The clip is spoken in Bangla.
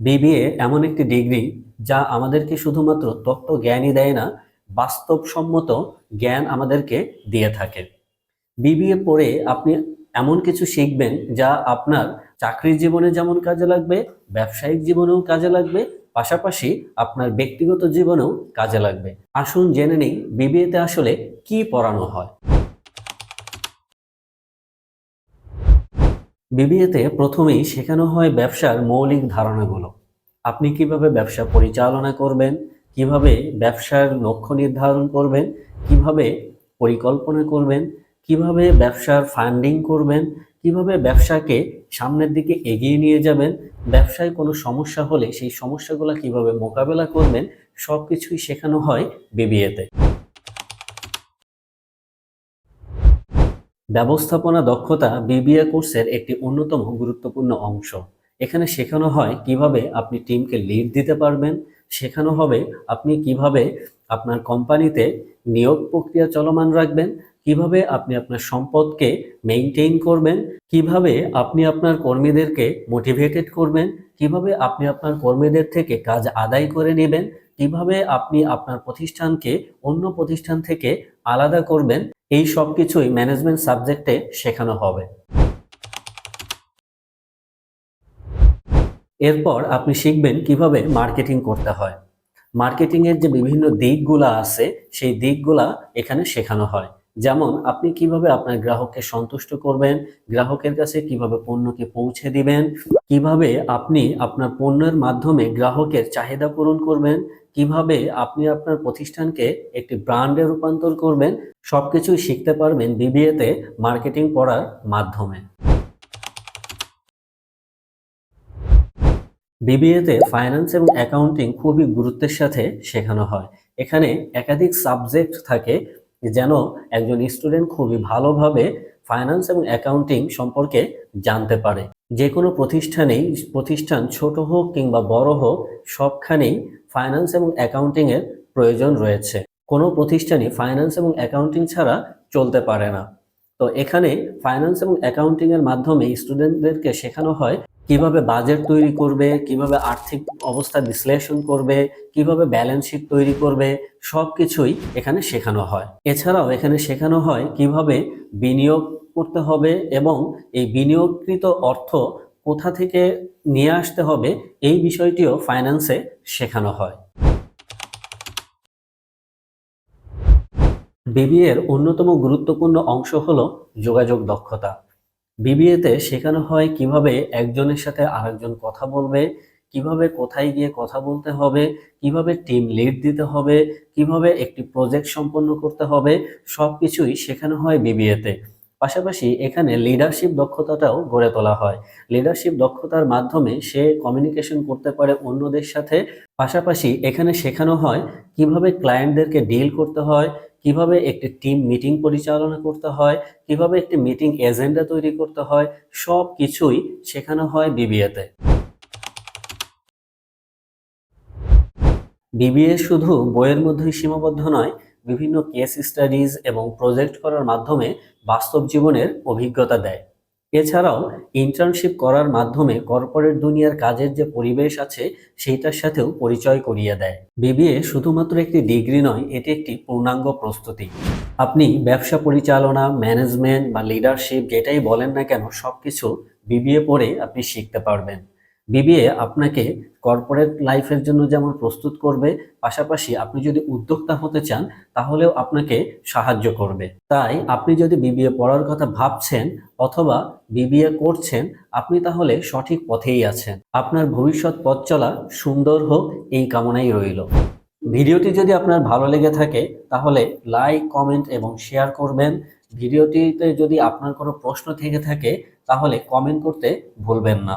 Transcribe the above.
বিবিএ এমন একটি ডিগ্রি যা আমাদেরকে শুধুমাত্র তত্ত্ব জ্ঞানই দেয় না, বাস্তবসম্মত জ্ঞান আমাদেরকে দিয়ে থাকে। বিবিএ পড়ে আপনি এমন কিছু শিখবেন যা আপনার চাকরির জীবনে যেমন কাজে লাগবে, ব্যবসায়িক জীবনেও কাজে লাগবে, পাশাপাশি আপনার ব্যক্তিগত জীবনেও কাজে লাগবে। আসুন জেনে নেই বিবিএতে আসলে কি পড়ানো হয়। বিবিএতে প্রথমেই শেখানো হয় ব্যবসার মৌলিক ধারণাগুলো। আপনি কীভাবে ব্যবসা পরিচালনা করবেন, কীভাবে ব্যবসার লক্ষ্য নির্ধারণ করবেন, কীভাবে পরিকল্পনা করবেন, কীভাবে ব্যবসার ফান্ডিং করবেন, কীভাবে ব্যবসাকে সামনের দিকে এগিয়ে নিয়ে যাবেন, ব্যবসায় কোনো সমস্যা হলে সেই সমস্যাগুলো কীভাবে মোকাবেলা করবেন সব কিছুই শেখানো হয় বিবিএতে। ব্যবস্থাপনা দক্ষতা বিবিএ কোর্সের একটি অন্যতম গুরুত্বপূর্ণ অংশ। এখানে শেখানো হয় কীভাবে আপনি টিমকে লিড দিতে পারবেন, শেখানো হবে আপনি কীভাবে আপনার কোম্পানিতে নিয়োগ প্রক্রিয়া চলমান রাখবেন, কীভাবে আপনি আপনার সম্পদকে মেইনটেইন করবেন, কীভাবে আপনি আপনার কর্মীদেরকে মোটিভেটেড করবেন, কীভাবে আপনি আপনার কর্মীদের থেকে কাজ আদায় করে নেবেন, কীভাবে আপনি আপনার প্রতিষ্ঠানকে অন্য প্রতিষ্ঠান থেকে আলাদা করবেন, এই সব কিছুই ম্যানেজমেন্ট সাবজেক্টে শেখানো হবে। এরপর আপনি শিখবেন কীভাবে মার্কেটিং করতে হয়। মার্কেটিংয়ের যে বিভিন্ন দিকগুলো আছে, সেই দিকগুলা এখানে শেখানো হয়। যেমন আপনি কীভাবে আপনার গ্রাহককে সন্তুষ্ট করবেন, গ্রাহকের কাছে কীভাবে পণ্যকে পৌঁছে দিবেন, কীভাবে আপনি আপনার পণ্যের মাধ্যমে গ্রাহকের চাহিদা পূরণ করবেন, কীভাবে আপনি আপনার প্রতিষ্ঠানকে একটি ব্র্যান্ডে রূপান্তর করবেন, সবকিছুই শিখতে পারবেন বিবিএতে মার্কেটিং পড়ার মাধ্যমে। বিবিএতে ফাইন্যান্স এবং অ্যাকাউন্টিং খুবই গুরুত্বের সাথে শেখানো হয়। এখানে একাধিক সাবজেক্ট থাকে যেন একজন স্টুডেন্ট খুবই ভালোভাবে ফাইন্যান্স এবং অ্যাকাউন্টিং সম্পর্কে জানতে পারে। যে কোনো প্রতিষ্ঠানেই, প্রতিষ্ঠান ছোট হোক কিংবা বড় হোক, সবখানেই ফাইন্যান্স এবং অ্যাকাউন্টিংয়ের প্রয়োজন রয়েছে। কোনো প্রতিষ্ঠানই ফাইন্যান্স এবং অ্যাকাউন্টিং ছাড়া চলতে পারে না। তো এখানে ফাইন্যান্স এবং অ্যাকাউন্টিংয়ের মাধ্যমে স্টুডেন্টদেরকে শেখানো হয় কীভাবে বাজেট তৈরি করবে, কীভাবে আর্থিক অবস্থা বিশ্লেষণ করবে, কীভাবে ব্যালেন্স শিট তৈরি করবে সব কিছুই এখানে শেখানো হয়। এছাড়াও এখানে শেখানো হয় কীভাবে বিনিয়োগ করতে হবে এবং এই বিনিয়োগকৃত অর্থ কোথা থেকে নিয়ে আসতে হবে, এই বিষয়টিও ফাইন্যান্সে শেখানো হয়। বিবিএর অন্যতম গুরুত্বপূর্ণ অংশ হলো যোগাযোগ দক্ষতা। বিবিএতে শেখানো হয় কীভাবে একজনের সাথে আরেকজন কথা বলবে, কীভাবে কোথায় গিয়ে কথা বলতে হবে, কীভাবে টিম লিড দিতে হবে, কীভাবে একটি প্রজেক্ট সম্পন্ন করতে হবে সব কিছুই শেখানো হয় বিবিএতে। পাশাপাশি এখানে লিডারশিপ দক্ষতাটাও গড়ে তোলা হয়। লিডারশিপ দক্ষতার মাধ্যমে সে কমিউনিকেশন করতে পারে অন্যদের সাথে। পাশাপাশি এখানে শেখানো হয় কীভাবে ক্লায়েন্টদেরকে ডিল করতে হয় কীভাবে একটি টিম মিটিং পরিচালনা করতে হয়, কীভাবে একটি মিটিং এজেন্ডা তৈরি করতে হয় সব কিছুই শেখানো হয় বিবিএতে। বিবিএ শুধু বইয়ের মধ্যেই সীমাবদ্ধ নয়, বিভিন্ন কেস স্টাডিজ এবং প্রজেক্ট করার মাধ্যমে বাস্তব জীবনের অভিজ্ঞতা দেয়। এছাড়াও ইন্টার্নশিপ করার মাধ্যমে কর্পোরেট দুনিয়ার কাজের যে পরিবেশ আছে, সেইটার সাথেও পরিচয় করিয়ে দেয়। বিবিএ শুধুমাত্র একটি ডিগ্রি নয়, এটি একটি পূর্ণাঙ্গ প্রস্তুতি। আপনি ব্যবসা পরিচালনা ম্যানেজমেন্ট বা লিডারশিপ যেটাই বলেন না কেন, সবকিছু বিবিএ পড়ে আপনি শিখতে পারবেন। বিবিএ আপনাকে কর্পোরেট লাইফের জন্য যেমন প্রস্তুত করবে, পাশাপাশি আপনি যদি উদ্যোক্তা হতে চান, তাহলেও আপনাকে সাহায্য করবে। তাই আপনি যদি বিবিএ পড়ার কথা ভাবছেন অথবা বিবিএ করছেন, আপনি তাহলে সঠিক পথেই আছেন। আপনার ভবিষ্যৎ পথ চলা সুন্দর হোক, এই কামনাই রইল। ভিডিওটি যদি আপনার ভালো লেগে থাকে, তাহলে লাইক কমেন্ট এবং শেয়ার করবেন। ভিডিওটিতে যদি আপনার কোনো প্রশ্ন থেকে থাকে, তাহলে কমেন্ট করতে ভুলবেন না।